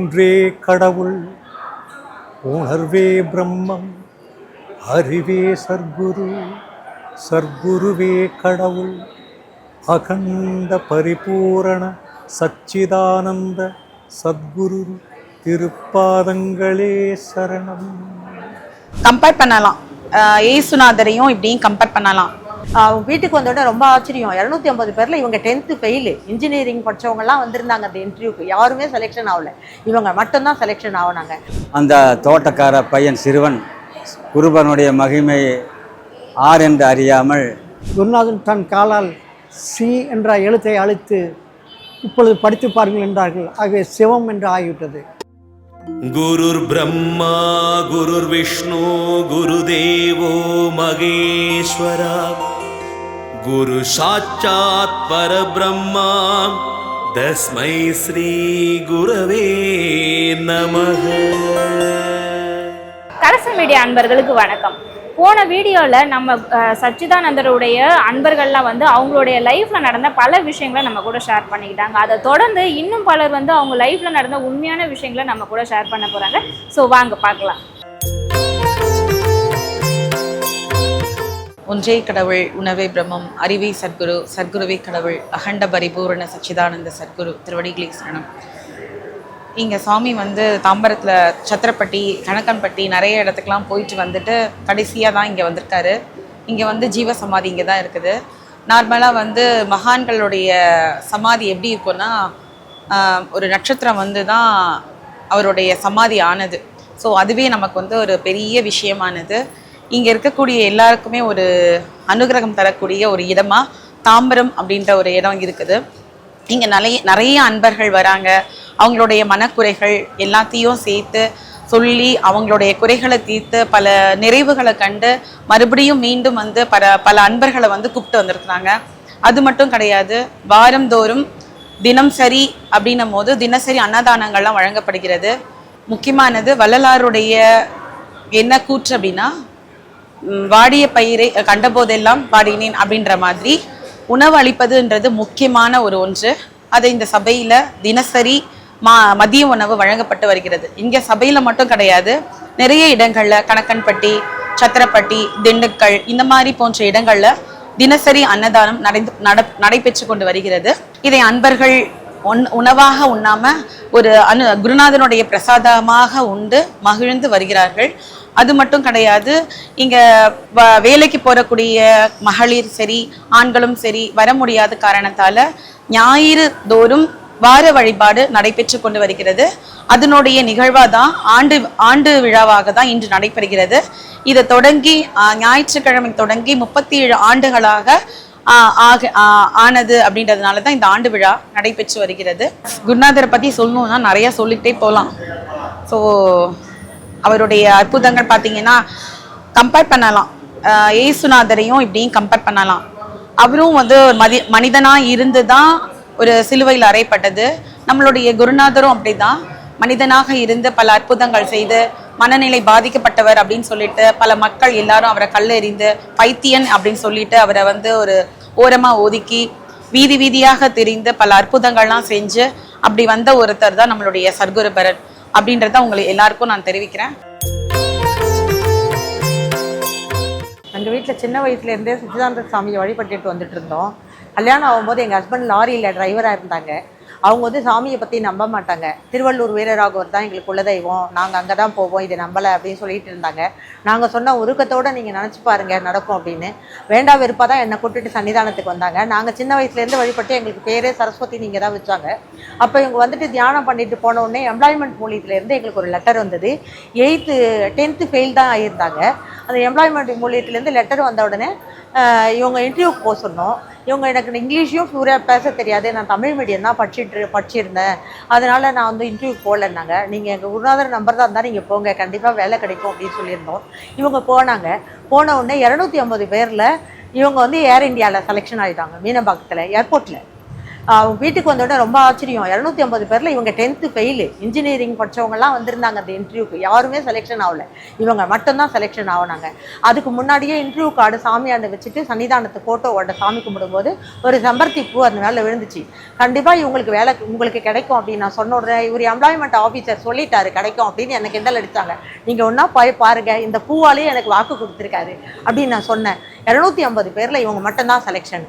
ஒன்றே கடவுள் உணர்வே பிரம்மம் அறிவே சர்க்குரு சர்க்குருவே கடவுள் அகண்ட பரிபூரண சச்சிதானந்த சத்குரு திருப்பாதங்களே சரணம். கம்பேர் பண்ணலாம். ஏசுநாதரையும் இப்படியும் கம்பேர் பண்ணலாம். வீட்டுக்கு வந்தோடனே ரொம்ப ஆச்சரியம். இரநூத்தி ஐம்பது பேரில் இவங்க டென்த்து ஃபெயிலு இன்ஜினியரிங் படித்தவங்கலாம் வந்திருந்தாங்க அந்த இன்டர்வியூக்கு யாருமே செலெக்ஷன் ஆகலை. இவங்க மட்டும்தான் செலெக்ஷன் ஆகினாங்க. அந்த தோட்டக்கார பையன் சிறுவன் குருபனுடைய மகிமையை ஆர் என்று அறியாமல் குருநாதன் தன் காலால் சி என்ற எழுத்தை அழுத்து இப்பொழுது படித்து பாருங்கள் என்றார்கள். ஆகவே சிவம் என்று ஆகிவிட்டது. குருர் பிரம்மா குருர் விஷ்ணு குருதேவோ மகேஸ்வரா. குரு சாட்சாத் பரபிரம்மா. தஸ்மை ஸ்ரீ குருவே நமக. கரசு மீடியா அன்பர்களுக்கு வணக்கம். போன வீடியோவில் நம்ம சச்சிதானந்தருடைய அன்பர்கள்லாம் வந்து அவங்களுடைய லைஃப்பில் நடந்த பல விஷயங்களை நம்ம கூட ஷேர் பண்ணிக்கிட்டாங்க. அதை தொடர்ந்து இன்னும் பலர் வந்து அவங்க லைஃப்பில் நடந்த உண்மையான விஷயங்களை நம்ம கூட ஷேர் பண்ண போகிறாங்க ஸோ வாங்க பார்க்கலாம். ஒன்றே கடவுள் உணவே பிரம்மம் அறிவே சத்குரு சத்குருவே கடவுள் அகண்ட பரிபூரண சச்சிதானந்த சத்குரு திருவடிகளே சரணம். இங்கே சாமி வந்து தாம்பரத்தில் சத்திரப்பட்டி கணக்கன்பட்டி நிறைய இடத்துக்குலாம் போயிட்டு வந்துட்டு கடைசியாக தான் இங்கே வந்திருக்காரு. இங்கே வந்து ஜீவ சமாதி இங்கே தான் இருக்குது. நார்மலாக வந்து மகான்களுடைய சமாதி எப்படி இருக்கும்னா ஒரு நட்சத்திரம் வந்து தான் அவருடைய சமாதி ஆனது. ஸோ அதுவே நமக்கு வந்து ஒரு பெரிய விஷயமானது. இங்கே இருக்கக்கூடிய எல்லாருக்குமே ஒரு அனுகிரகம் தரக்கூடிய ஒரு இடமா தாம்பரம் அப்படின்ற ஒரு இடம் இருக்குது. இங்கே நிறைய நிறைய அன்பர்கள் வராங்க. அவங்களுடைய மனக்குறைகள் எல்லாத்தையும் சேர்த்து சொல்லி அவங்களுடைய குறைகளை தீர்த்து பல நிறைவுகளை கண்டு மறுபடியும் மீண்டும் வந்து பல பல அன்பர்களை வந்து கூப்பிட்டு வந்திருக்கிறாங்க. அது மட்டும் கிடையாது வாரந்தோறும் தினம் சரி அப்படின்னும் போது தினசரி அன்னதானங்கள்லாம் வழங்கப்படுகிறது. முக்கியமானது வள்ளலாருடைய என்ன கூற்று அப்படின்னா வாடிய பயிரை கண்டபோதெல்லாம் பாடினேன் அப்படின்ற மாதிரி உணவு அளிப்பதுன்றது முக்கியமான ஒரு ஒன்று. அதை இந்த சபையில் தினசரி மா மதிய உணவு வழங்கப்பட்டு வருகிறது. இங்கே சபையில் மட்டும் கிடையாது. நிறைய இடங்களில் கணக்கன்பட்டி சத்திரப்பட்டி திண்டுக்கல் இந்த மாதிரி போன்ற இடங்களில் தினசரி அன்னதானம் நடந்து நட நடைபெற்று கொண்டு வருகிறது. இதை அன்பர்கள் ஒன் உணவாக உண்ணாம ஒரு அனு குருநாதனுடைய பிரசாதமாக உண்டு மகிழ்ந்து வருகிறார்கள். அது மட்டும் கிடையாது இங்கே வ- வேலைக்கு போகக்கூடிய மகளிர் சரி ஆண்களும் சரி வர முடியாத காரணத்தால் ஞாயிறு தோறும் வார வழிபாடு நடைபெற்று கொண்டு வருகிறது. அதனுடைய நிகழ்வாக தான் ஆண்டு ஆண்டு விழாவாக தான் இன்று நடைபெறுகிறது. இதை தொடங்கி ஞாயிற்றுக்கிழமை தொடங்கி முப்பத்தி ஏழு ஆண்டுகளாக ஆக ஆனது அப்படின்றதுனால தான் இந்த ஆண்டு விழா நடைபெற்று வருகிறது. குருநாதரை பற்றி சொல்லணும்னா நிறையா சொல்லிக்கிட்டே போகலாம் ஸோ அவருடைய அற்புதங்கள் பார்த்தீங்கன்னா கம்பேர் பண்ணலாம். ஏசுநாதரையும் இப்படியும் கம்பேர் பண்ணலாம். அவரும் வந்து ஒரு மதி மனிதனாக இருந்து தான் ஒரு சிலுவையில் அறையப்பட்டது. நம்மளுடைய குருநாதரும் அப்படி தான் மனிதனாக இருந்து பல அற்புதங்கள் செய்து மனநிலை பாதிக்கப்பட்டவர் அப்படின்னு சொல்லிட்டு பல மக்கள் எல்லாரும் அவரை கல்லெறிந்து பைத்தியன் அப்படின்னு சொல்லிட்டு அவரை வந்து ஒரு ஓரமா ஒதுக்கி வீதி வீதியாக தெரிந்து பல அற்புதங்கள்லாம் செஞ்சு அப்படி வந்த ஒருத்தர் தான் நம்மளுடைய சர்க்குருபரன் அப்படின்றத உங்களுக்கு எல்லாருக்கும் நான் தெரிவிக்கிறேன். எங்கள் வீட்டில் சின்ன வயசுலேருந்தே சுச்சிதானந்த சாமியை வழிபட்டுட்டு வந்துட்டு இருந்தோம். கல்யாணம் ஆகும்போது எங்கள் ஹஸ்பண்ட் லாரியில் டிரைவராக இருந்தாங்க. அவங்க வந்து சாமியை பற்றி நம்ப மாட்டாங்க. திருவள்ளூர் வீரராகவர் தான் எங்களுக்கு குலதெய்வம். நாங்கள் அங்கே தான் போவோம். இதை நம்பலை அப்படின்னு சொல்லிட்டு இருந்தாங்க. நாங்கள் சொன்ன உருக்கத்தோடு நீங்கள் நினச்சி பாருங்க நடக்கும் அப்படின்னு. வேண்டா வெறுப்பாக தான் என்னை கூட்டிட்டு சன்னிதானத்துக்கு வந்தாங்க. நாங்கள் சின்ன வயசுலேருந்து வழிபட்டு எங்களுக்கு பேரே சரஸ்வதி நீங்கள் தான் வச்சாங்க. அப்போ இவங்க வந்துட்டு தியானம் பண்ணிட்டு போன உடனே எம்ப்ளாய்மெண்ட் மூலியத்துலேருந்து எங்களுக்கு ஒரு லெட்டர் வந்தது. எயித்து டென்த்து ஃபெயில் தான் ஆகியிருந்தாங்க அந்த எம்ப்ளாய்மெண்ட் மூலியத்துலேருந்து லெட்டர் வந்த உடனே இவங்க இன்டர்வியூக்கு போக சொன்னோம். இவங்க எனக்கு இங்கிலீஷையும் ஃப்ளூராக பேச தெரியாது. நான் தமிழ் மீடியம் தான் படிச்சுட்டு படிச்சிருந்தேன். அதனால் நான் வந்து இன்டர்வியூ போகலன்னாங்க நீங்கள் எங்கள் குருநாதர் நம்பர் தான் இருந்தால் நீங்கள் போங்க. கண்டிப்பாக வேலை கிடைக்கும் அப்படின்னு சொல்லியிருந்தோம். இவங்க போனாங்க. போன உடனே இரநூத்தி ஐம்பது பேரில் இவங்க வந்து ஏர் இந்தியாவில் செலெக்ஷன் ஆகிட்டாங்க மீனம்பாக்கத்தில் ஏர்போர்ட்டில் வீட்டுக்கு வந்த உடனே ரொம்ப ஆச்சரியம். இரநூத்தி ஐம்பது பேரில் இவங்க டென்த்து ஃபெயிலு இன்ஜினியரிங் படித்தவங்கலாம் வந்திருந்தாங்க அந்த இன்டர்வியூக்கு யாருமே செலெக்ஷன் ஆகலை. இவங்க மட்டும்தான் செலெக்ஷன் ஆகினாங்க. அதுக்கு முன்னாடியே இன்டர்வியூ கார்டு சாமியாண்ட வச்சுட்டு சன்னிதானத்து ஃபோட்டோவோட சாமி கும்பிடும்போது ஒரு செம்பருத்தி பூ அந்த மேலே விழுந்துச்சு. கண்டிப்பாக இவங்களுக்கு வேலை உங்களுக்கு கிடைக்கும் அப்படின்னு நான் சொன்ன உடனே இவர் எம்ப்ளாய்மெண்ட் ஆஃபீஸர் சொல்லிட்டாரு கிடைக்கும் அப்படின்னு எனக்கு கிண்டல் அடித்தாங்க நீங்கள் ஒன்றா போய் பாருங்கள் இந்த பூவாலேயே எனக்கு வாக்கு கொடுத்துருக்காரு அப்படின்னு நான் சொன்னேன். இரநூத்தி ஐம்பது பேரில் இவங்க மட்டும்தான் செலெக்ஷன்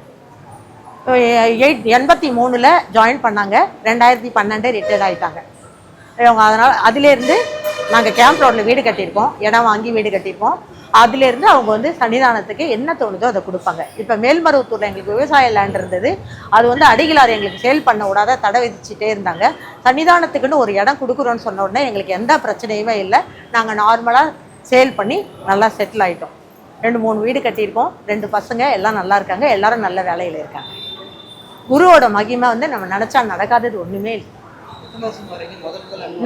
எயிட் எண்பத்தி மூணில் ஜாயின் பண்ணாங்க. ரெண்டாயிரத்தி பன்னெண்டு ரிட்டையர்ட் ஆகிட்டாங்க இவங்க அதனால் அதுலேருந்து நாங்கள் கேம்ப் ரோட்டில் வீடு கட்டியிருக்கோம். இடம் வாங்கி வீடு கட்டியிருக்கோம். அதுலேருந்து அவங்க வந்து சன்னிதானத்துக்கு என்ன தோணுதோ அதை கொடுப்பாங்க. இப்போ மேல்மருவத்தூரில் எங்களுக்கு விவசாய லேண்ட் இருந்தது. அது வந்து அடிகளார் எங்களுக்கு சேல் பண்ண விடாத தடை விதிச்சுட்டே இருந்தாங்க. சன்னிதானத்துக்குன்னு ஒரு இடம் கொடுக்குறோன்னு சொன்ன உடனே எங்களுக்கு எந்த பிரச்சனையுமே இல்லை. நாங்கள் நார்மலாக சேல் பண்ணி நல்லா செட்டில் ஆகிட்டோம் ரெண்டு மூணு வீடு கட்டியிருக்கோம். ரெண்டு பசங்க எல்லாம் நல்லா இருக்காங்க. எல்லாரும் நல்ல வேலையில் இருக்காங்க. குருவோட மகிமை வந்து நம்ம நினச்சா நடக்காதது ஒன்றுமே இல்லை.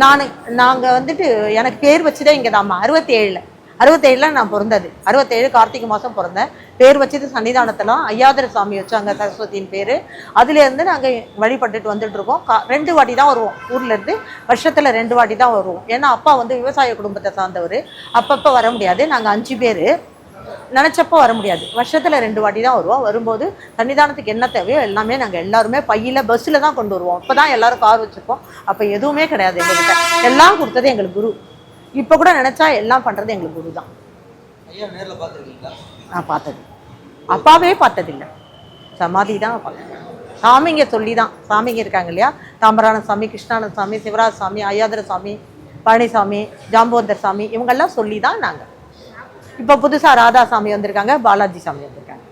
நான் நாங்கள் வந்துட்டு எனக்கு பேர் வச்சுதான் இங்கே தாம்மா அறுபத்தேழில். அறுபத்தேழில் நான் பிறந்தது. அறுபத்தேழு கார்த்திகை மாதம் பிறந்தேன். பேர் வச்சது சன்னிதானத்தெல்லாம் ஐயாதர சாமி வச்சாங்க சரஸ்வதியின் பேர். அதுலேருந்து நாங்கள் வழிபட்டுட்டு வந்துட்டு இருக்கோம் கா ரெண்டு வாட்டி தான் வருவோம். ஊர்லேருந்து வருஷத்தில் ரெண்டு வாட்டி தான் வருவோம். ஏன்னா அப்பா வந்து விவசாய குடும்பத்தை சார்ந்தவர். அப்பப்போ வர முடியாது. நாங்கள் அஞ்சு பேர். நினச்சப்போ வர முடியாது. வருஷத்தில் ரெண்டு வாட்டி தான் வருவோம். வரும்போது சன்னிதானத்துக்கு என்ன தேவையோ எல்லாமே நாங்கள் எல்லாருமே பையில் பஸ்ஸில் தான் கொண்டு வருவோம். இப்போ தான் எல்லாரும் கார் வச்சுருப்போம் அப்போ எதுவுமே கிடையாது எங்ககிட்ட. எல்லாம் கொடுத்தது எங்களுக்கு குரு. இப்போ கூட நினச்சா எல்லாம் பண்ணுறது எங்களுக்கு குரு தான். நான் பார்த்தது. அப்பாவே பார்த்ததில்லை. சமாதி தான் பார்த்தேன் சாமிங்க சொல்லி தான் சாமிங்க இருக்காங்க இல்லையா? தாம்பரான சாமி கிருஷ்ணானந்த சாமி சிவராஜ சாமி ஐயாதர சாமி பழனிசாமி ஜாம்பவந்தர் சாமி இவங்கெல்லாம் சொல்லி தான் நாங்கள் இப்போ புதுசாக ராதா சாமி வந்திருக்காங்க பாலாஜி சாமி வந்திருக்காங்க.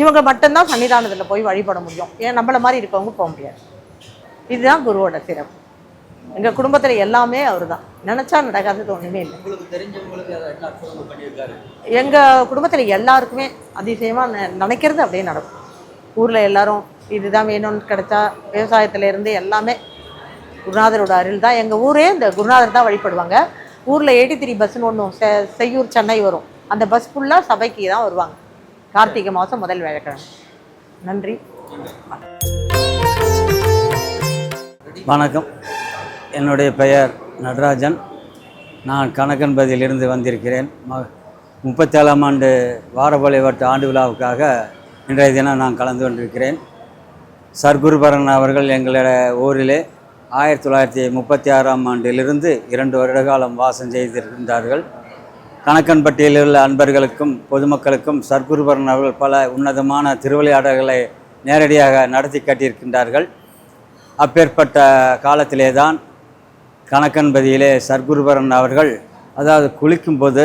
இவங்க மட்டும்தான் சன்னிதானத்தில் போய் வழிபட முடியும். ஏன் நம்மள மாதிரி இருக்கவங்க போக முடியாது. இதுதான் குருவோட சிறப்பு. எங்கள் குடும்பத்தில் எல்லாமே அவர் தான் நினச்சா நடக்காதது ஒன்றுமே இல்லை. எங்கள் குடும்பத்தில் எல்லாருக்குமே அதிசயமாக நினைக்கிறது அப்படியே நடக்கும். ஊரில் எல்லாரும் இதுதான் வேணும்னு கிடைச்சா விவசாயத்துல இருந்து எல்லாமே குருநாதரோட அருள் தான் எங்கள் ஊரே இந்த குருநாதர் தான் வழிபடுவாங்க. ஊரில் எயிட்டி த்ரீ பஸ்ஸுன்னு ஒன்றும் செ செய்யூர் சென்னை வரும். அந்த பஸ் ஃபுல்லாக சபைக்கு தான் வருவாங்க. கார்த்திகை மாதம் முதல் வியாழக்கிழமை. நன்றி. வணக்கம். என்னுடைய பெயர் நடராஜன். நான் கணக்கன்பதியிலிருந்து வந்திருக்கிறேன். ம முப்பத்தேழாம் ஆண்டு வாரபலை வட்ட ஆண்டு விழாவுக்காக இன்றைய தினம் நான் கலந்து கொண்டிருக்கிறேன். சர்க்குருபரன் அவர்கள் எங்களுடைய ஊரிலே ஆயிரத்தி தொள்ளாயிரத்தி முப்பத்தி ஆறாம் ஆண்டிலிருந்து இரண்டு வருட காலம் வாசம் செய்திருக்கின்றார்கள் கணக்கன்பட்டியில் உள்ள அன்பர்களுக்கும் பொதுமக்களுக்கும் சர்க்குருபரன் அவர்கள் பல உன்னதமான திருவிளையாடல்களை நேரடியாக நடத்தி காட்டியிருக்கின்றார்கள். அப்பேற்பட்ட காலத்திலே தான் கணக்கன்பதியிலே சர்க்குருபரன் அவர்கள் அதாவது குளிக்கும்போது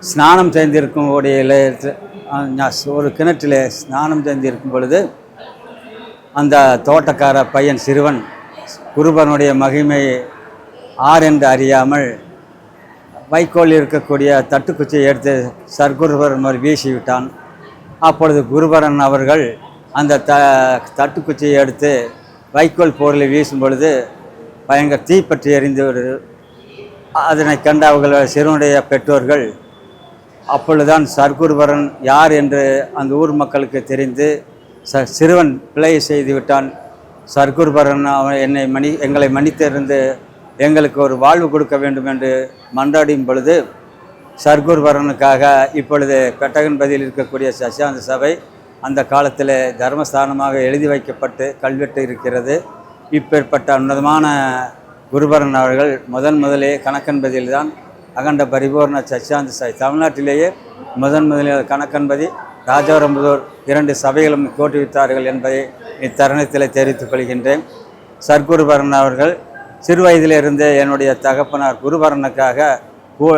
ஸ்நானம் செய்திருக்கும் ஓடையிலே ஒரு கிணற்றிலே ஸ்நானம் செய்திருக்கும் பொழுது அந்த தோட்டக்கார பையன் சிறுவன் குருபனுடைய மகிமை ஆர் என்று அறியாமல் வைக்கோல் இருக்கக்கூடிய தட்டுக்குச்சியை எடுத்து சர்க்குருபரன் மாதிரி வீசிவிட்டான். அப்பொழுது குருபரன் அவர்கள் அந்த த தட்டுக்குச்சியை எடுத்து வைக்கோல் போரில் வீசும் பொழுது பயங்கர தீப்பற்றி எறிந்து விடுது அதனை கண்ட அவர்கள் சிறுவனுடைய பெற்றோர்கள் அப்பொழுதுதான் சர்க்குருபரன் யார் என்று அந்த ஊர் மக்களுக்கு தெரிந்து ச சிறுவன் பிழை செய்து விட்டான். சர்க்குருபரன் அவன் என்னை மணி எங்களை மன்னித்திருந்து எங்களுக்கு ஒரு வாழ்வு கொடுக்க வேண்டும் என்று மன்றாடியும் பொழுது சர்க்குருபரனுக்காக இப்பொழுது பெட்டகன்பதியில் இருக்கக்கூடிய சசியாந்த சபை அந்த காலத்தில் தர்மஸ்தானமாக எழுதி வைக்கப்பட்டு கல்வெட்டு இருக்கிறது. இப்பேற்பட்ட உன்னதமான குருபரன் அவர்கள் முதன் முதலே கணக்கன்பதியில் தான் அகண்ட பரிபூர்ண சச்சியாந்த சபை. தமிழ்நாட்டிலேயே முதன் முதலில் கணக்கன்பதி ராஜவரம்புதூர் இரண்டு சபைகளும் தோற்றுவித்தார்கள் என்பதை இத்தருணத்தில் தெரிவித்துக் கொள்கின்றேன். சர்க்குருபரன் அவர்கள் சிறு வயதிலிருந்தே என்னுடைய தகப்பனார் குருபரனுக்காக கூ-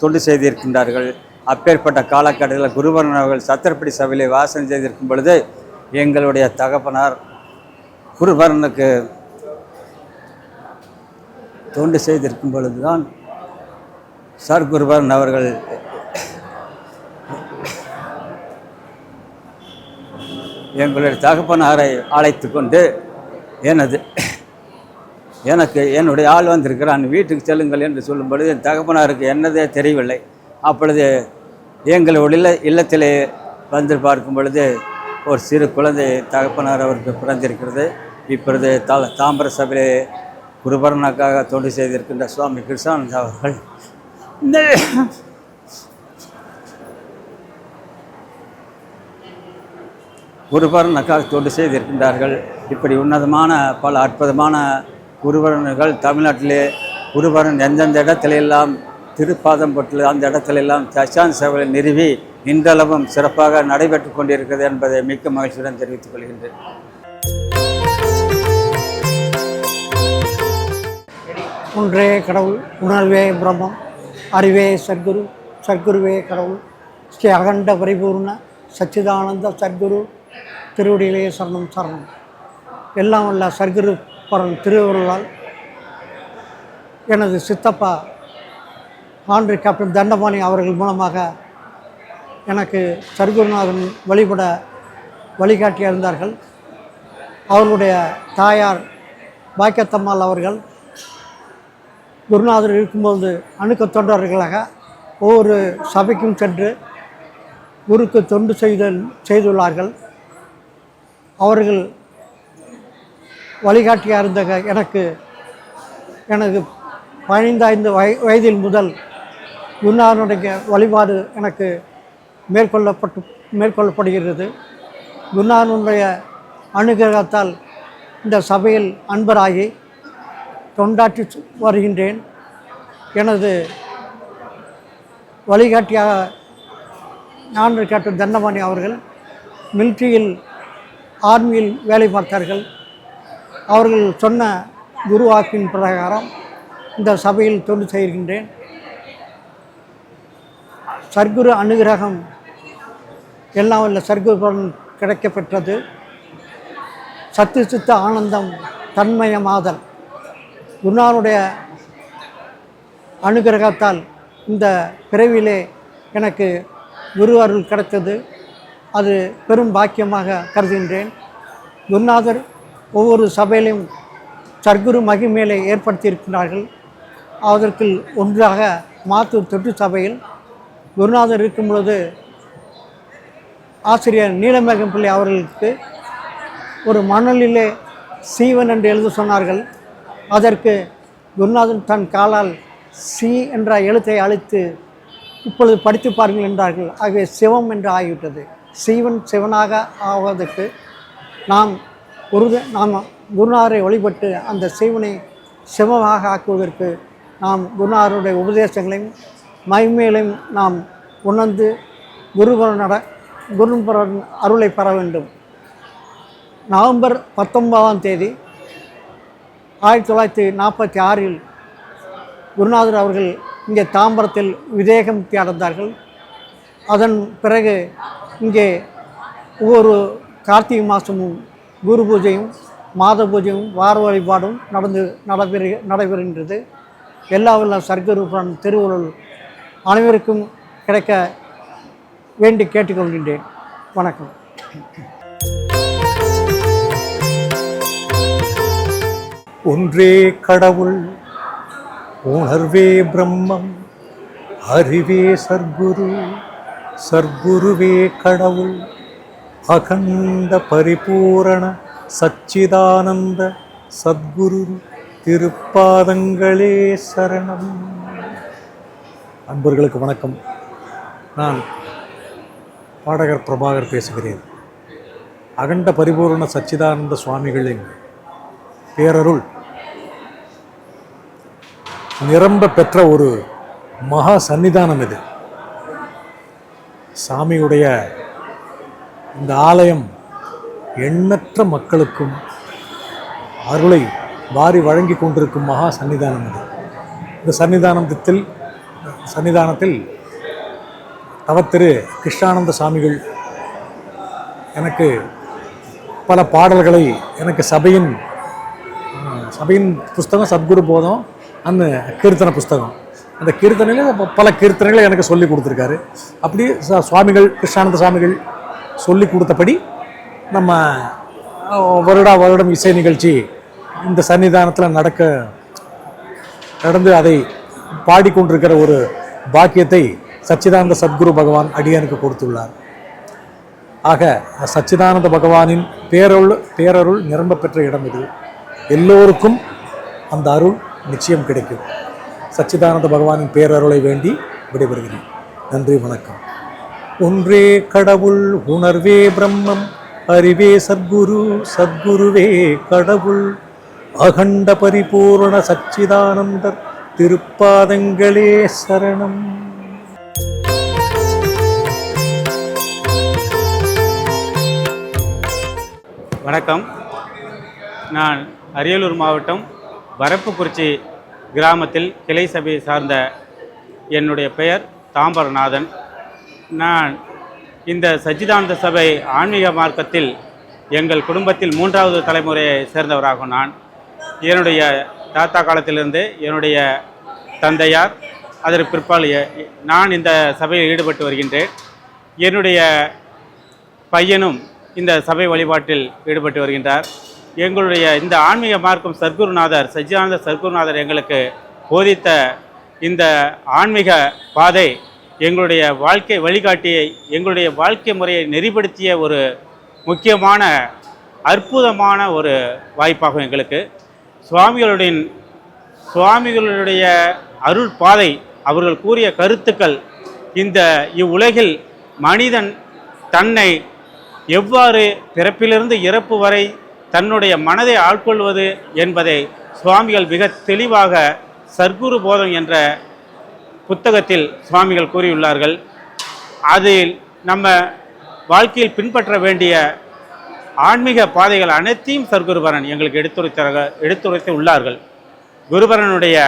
தொண்டு செய்திருக்கின்றார்கள். அப்பேற்பட்ட காலக்கட்டத்தில் குருபரன் அவர்கள் சத்திரப்படி சபையிலே வாசனை செய்திருக்கும் பொழுது எங்களுடைய தகப்பனார் குருபரனுக்கு தொண்டு செய்திருக்கும் பொழுதுதான் சார் குருபரன் அவர்கள் எங்களுடைய தகப்பனாரை அழைத்து கொண்டு எனது எனக்கு என்னுடைய ஆள் வந்திருக்கிறான் வீட்டுக்கு செல்லுங்கள் என்று சொல்லும் பொழுது என் தகப்பனாருக்கு என்னதே தெரியவில்லை. அப்பொழுது எங்களுடைய இல்ல இல்லத்திலே வந்து பார்க்கும் பொழுது ஒரு சிறு குழந்தை தகப்பனார் அவருக்கு பிறந்திருக்கிறது. இப்பொழுது தா தாம்பர சபையிலே குருபரனுக்காக தொண்டு செய்திருக்கின்ற சுவாமி கிருஷ்ணானந்த அவர்கள். இந்த குருபரனுக்காக தொண்டு செய்திருக்கின்றார்கள். இப்படி உன்னதமான பல அற்புதமான குருவரன்கள் தமிழ்நாட்டிலே குருவரன் எந்தெந்த இடத்திலெல்லாம் திருப்பாதம் போட்டு அந்த இடத்திலெல்லாம் சசாந்த் சேவலை நிறுவி இன்றளவும் சிறப்பாக நடைபெற்று கொண்டிருக்கிறது என்பதை மிக்க மகிழ்ச்சியுடன் தெரிவித்துக் கொள்கின்றேன். ஒன்றே கடவுள் உணர்வே பிரம்மம் அறிவே சர்க்குரு சர்க்குருவே கடவுள். ஸ்ரீ அகண்ட பரிபூர்ண சச்சிதானந்த சர்க்குரு திருவடியிலே சரணம் சரணம். எல்லாம் உள்ள சர்க்குரு பரன் திருவருளால் எனது சித்தப்பா ஆண்டு கேப்டன் தண்டபாணி அவர்கள் மூலமாக எனக்கு சர்க்குருநாதன் வழிபட வழிகாட்டி இருந்தார்கள் அவர்களுடைய தாயார் பாக்கியத்தம்மாள் அவர்கள் குருநாதர் இருக்கும்போது அணுக்க தொண்டர்களாக ஒவ்வொரு சபைக்கும் சென்று குருக்கு தொண்டு செய்த செய்துள்ளார்கள். அவர்கள் வழிகாட்டியாக இருந்த எனக்கு எனக்கு பதினைந்தாய்ந்து வய வயதில் முதல் குருநாதனுடைய வழிபாடு எனக்கு மேற்கொள்ளப்பட்டு மேற்கொள்ளப்படுகிறது. குருநாதனுடைய அனுகிரகத்தால் இந்த சபையில் அன்பராகி தொண்டாற்றி வருகின்றேன். எனது வழிகாட்டியாக நான் கேட்ட தண்டமணி அவர்கள் மிலிட்ரியில் ஆர்மியில் வேலை பார்த்தார்கள். அவர்கள் சொன்ன குருவாக்கின் பிரகாரம் இந்த சபையில் தொண்டு செய்கின்றேன். சர்க்குரு அனுகிரகம் எல்லாம் இல்லை சர்க்குருபுரம் கிடைக்கப்பெற்றது. சத்து சித்த ஆனந்தம் தன்மயமாதல் குருநானுடைய அனுகிரகத்தால் இந்த பிறவிலே எனக்கு குரு அருள் கிடைத்தது. அது பெரும் பாக்கியமாக கருதுகின்றேன். குருநாதர் ஒவ்வொரு சபையிலும் சர்க்குரு மகிமேலை ஏற்படுத்தியிருக்கிறார்கள். அதற்கு ஒன்றாக மாத்தூர் தொட்டு சபையில் குருநாதர் இருக்கும் பொழுது ஆசிரியர் நீலமேகம் பிள்ளை அவர்களுக்கு ஒரு மணலிலே சீவன் என்று எழுத சொன்னார்கள். அதற்கு குருநாதன் தன் காலால் சி என்ற எழுத்தை அழித்து இப்பொழுது படித்து பாருங்கள் என்றார்கள். ஆகவே சிவம் என்று ஆகிவிட்டது. சீவன் சிவனாக ஆவதற்கு நாம் ஒரு நாம் குருநாதரை வழிபட்டு அந்த சிவனை சிவமாக ஆக்குவதற்கு நாம் குருநாதருடைய உபதேசங்களையும் மகிமைகளையும் நாம் உணர்ந்து குருபரன் நட குருபரன் அருளை பெற வேண்டும். நவம்பர் பத்தொன்பதாம் தேதி ஆயிரத்தி தொள்ளாயிரத்தி நாற்பத்தி ஆறில் குருநாதர் அவர்கள் இங்கே தாம்பரத்தில் விதேகம் அடைந்தார்கள் அதன் பிறகு இங்கே ஒவ்வொரு கார்த்திகை மாதமும் குரு பூஜையும் மாத பூஜையும் வார வழிபாடும் நடந்து நடைபெறு நடைபெறுகின்றது. எல்லாவெல்லாம் சர்க்கரூபன் திருவுருள் அனைவருக்கும் கிடைக்க வேண்டி கேட்டுக்கொள்கின்றேன். வணக்கம். ஒன்றே கடவுள் உணர்வே பிரம்மம் அறிவே சர்க்குரு சர்க்குருவே கடவுள் அகண்ட பரிபூரண சச்சிதானந்த சத்குரு திருப்பாதங்களே சரணம். அன்பர்களுக்கு வணக்கம். நான் பாடகர் பிரபாகர் பேசுகிறேன். அகண்ட பரிபூரண சச்சிதானந்த சுவாமிகளின் பேரருள் நிரம்ப பெற்ற ஒரு மகா சன்னிதானம் இது. சாமியுடைய இந்த ஆலயம் எண்ணற்ற மக்களுக்கும் அருளை வாரி வழங்கி கொண்டிருக்கும் மகா சன்னிதானம் இது. இந்த சன்னிதானத்தில் சன்னிதானத்தில் தவத்திரு கிருஷ்ணானந்த சாமிகள் எனக்கு பல பாடல்களை எனக்கு சபையின் சபையின் புஸ்தகம் சத்குரு போதம் அந்த கீர்த்தன புஸ்தகம். அந்த கீர்த்தனையில் பல கீர்த்தனைகளை எனக்கு சொல்லி கொடுத்துருக்காரு. அப்படி சுவாமிகள் கிருஷ்ணானந்த சுவாமிகள் சொல்லி கொடுத்தபடி நம்ம வருடா வருடம் இசை நிகழ்ச்சி இந்த சன்னிதானத்தில் நடக்க நடந்து அதை பாடிக்கொண்டிருக்கிற ஒரு பாக்கியத்தை சச்சிதானந்த சத்குரு பகவான் அடியானுக்கு கொடுத்துள்ளார். ஆக சச்சிதானந்த பகவானின் பேரருள் பேரருள் நிரம்ப பெற்ற இடம் இது. எல்லோருக்கும் அந்த அருள் நிச்சயம் கிடைக்கும். சச்சிதானந்த பகவானின் பேரருளை வேண்டி விடைபெறுகிறேன். நன்றி வணக்கம். ஒன்றே கடவுள் உணர்வே பிரம்மம். அறிவே சத்குரு சத்குருவே கடவுள். அகண்ட பரிபூரண சச்சிதானந்தர் திருப்பாதங்களே சரணம். வணக்கம். நான் அரியலூர் மாவட்டம் வரப்புக்குறிச்சி கிராமத்தில் கிளை சபையை சார்ந்த என்னுடைய பெயர் தாம்பரநாதன். நான் இந்த சச்சிதானந்த சபை ஆன்மீக மார்க்கத்தில் எங்கள் குடும்பத்தில் மூன்றாவது தலைமுறையை சேர்ந்தவராகும் நான். என்னுடைய தாத்தா காலத்திலிருந்து என்னுடைய தந்தையார் அதற்கு பிற்பால் நான் இந்த சபையில் ஈடுபட்டு வருகின்றேன். என்னுடைய பையனும் இந்த சபை வழிபாட்டில் ஈடுபட்டு வருகின்றார். எங்களுடைய இந்த ஆன்மீக மார்க்கம் சர்க்குருநாதர் சச்சிதானந்த சர்க்குருநாதர் எங்களுக்கு போதித்த இந்த ஆன்மீக பாதை எங்களுடைய வாழ்க்கை வழிகாட்டியை எங்களுடைய வாழ்க்கை முறையை நெறிப்படுத்திய ஒரு முக்கியமான அற்புதமான ஒரு வாய்ப்பாகும் எங்களுக்கு. சுவாமிகளுடைய சுவாமிகளுடைய அருள் பாதை அவர்கள் கூறிய கருத்துக்கள் இந்த இவ்வுலகில் மனிதன் தன்னை எவ்வாறு பிறப்பிலிருந்து இறப்பு வரை தன்னுடைய மனதை ஆட்கொள்வது என்பதை சுவாமிகள் மிக தெளிவாக சர்க்குரு போதம் என்ற புத்தகத்தில் சுவாமிகள் கூறியுள்ளார்கள். அதில் நம்ம வாழ்க்கையில் பின்பற்ற வேண்டிய ஆன்மீக பாதைகள் அனைத்தையும் சர்க்குருபரன் எங்களுக்கு எடுத்துரைத்த எடுத்துரைத்து உள்ளார்கள். குருபரனுடைய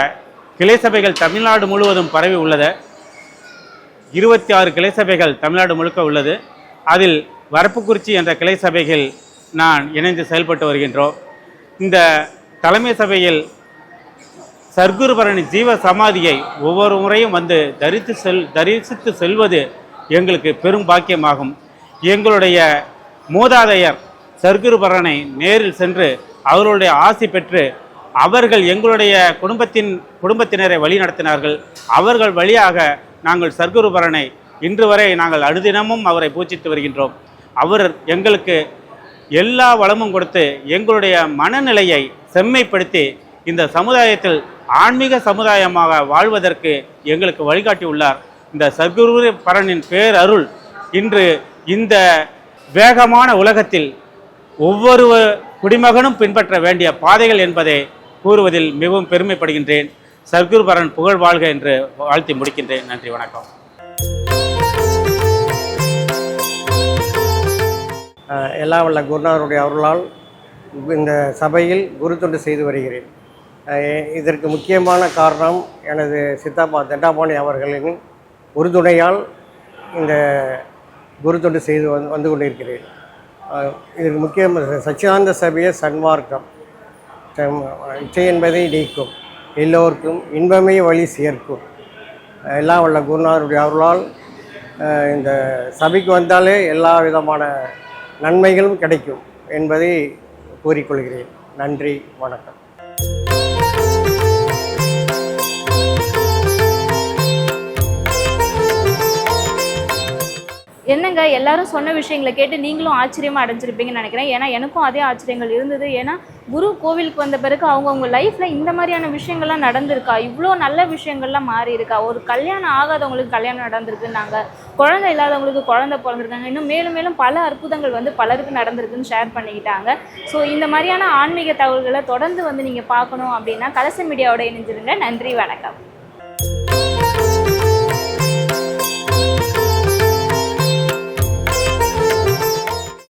கிளை சபைகள் தமிழ்நாடு முழுவதும் பரவி உள்ளது. இருபத்தி ஆறு கிளை சபைகள் தமிழ்நாடு முழுக்க உள்ளது. அதில் வரப்புக்குறிச்சி என்ற கிளை சபைகள் நான் இணைந்து செயல்பட்டு வருகின்றோம். இந்த தலைமை சபையில் சர்க்குருபரனின் ஜீவ சமாதியை ஒவ்வொரு முறையும் வந்து தரித்து செல் தரிசித்து செல்வது எங்களுக்கு பெரும் பாக்கியமாகும். எங்களுடைய மூதாதையர் சர்க்குருபரனை நேரில் சென்று அவர்களுடைய ஆசி பெற்று அவர்கள் எங்களுடைய குடும்பத்தின் குடும்பத்தினரை வழி நடத்தினார்கள். அவர்கள் வழியாக நாங்கள் சர்க்குருபரனை இன்று வரை நாங்கள் அனுதினமும் அவரை பூஜித்து வருகின்றோம். அவர் எங்களுக்கு எல்லா வளமும் கொடுத்து எங்களுடைய மனநிலையை செம்மைப்படுத்தி இந்த சமுதாயத்தில் ஆன்மீக சமுதாயமாக வாழ்வதற்கு எங்களுக்கு வழிகாட்டியுள்ளார். இந்த சத்குரு பரனின் பேரருள் இன்று இந்த வேகமான உலகத்தில் ஒவ்வொரு குடிமகனும் பின்பற்ற வேண்டிய பாதைகள் என்பதை கூறுவதில் மிகவும் பெருமைப்படுகின்றேன். சர்க்குருபரன் புகழ் வாழ்க என்று வாழ்த்தி முடிக்கின்றேன். நன்றி வணக்கம். எல்லா எல்லாம் வல்ல குருநாதருடைய அருளால் இந்த சபையில் குரு தொண்டு செய்து வருகிறேன். இதற்கு முக்கியமான காரணம் எனது சித்தாப்பா தண்டாபாணி அவர்களின் உறுதுணையால் இந்த குருதொண்டு செய்து வந்து வந்து கொண்டிருக்கிறேன். இதற்கு முக்கியம் சச்சிதானந்த சபைய சன்மார்க்கம் இச்சை என்பதை நீக்கும் எல்லோருக்கும் இன்பமே வழி சேர்க்கும். எல்லாம் உள்ள குருநாதருடைய அருளால் இந்த சபைக்கு வந்தாலே எல்லா விதமான நன்மைகளும் கிடைக்கும் என்பதை கூறிக்கொள்கிறேன். நன்றி வணக்கம். என்னங்க எல்லாரும் சொன்ன விஷயங்களை கேட்டு நீங்களும் ஆச்சரியமாக அடைஞ்சிருப்பீங்கன்னு நினைக்கிறேன். ஏன்னா எனக்கும் அதே ஆச்சரியங்கள் இருந்தது. ஏன்னா குரு கோவிலுக்கு வந்த பிறகு அவங்கவுங்க லைஃப்பில் இந்த மாதிரியான விஷயங்கள்லாம் நடந்திருக்கா? இவ்வளோ நல்ல விஷயங்கள்லாம் மாறி இருக்கா ஒரு கல்யாணம் ஆகாதவங்களுக்கு கல்யாணம் நடந்திருக்குன்னாங்க. குழந்தை இல்லாதவங்களுக்கு குழந்தை பிறந்திருக்காங்க. இன்னும் மேலும் மேலும் பல அற்புதங்கள் வந்து பலருக்கு நடந்திருக்குன்னு ஷேர் பண்ணிக்கிட்டாங்க. ஸோ இந்த மாதிரியான ஆன்மீக தகவல்களை தொடர்ந்து வந்து நீங்கள் பார்க்கணும் அப்படின்னா கலச மீடியாவோட இணைஞ்சிருங்க. நன்றி வணக்கம்.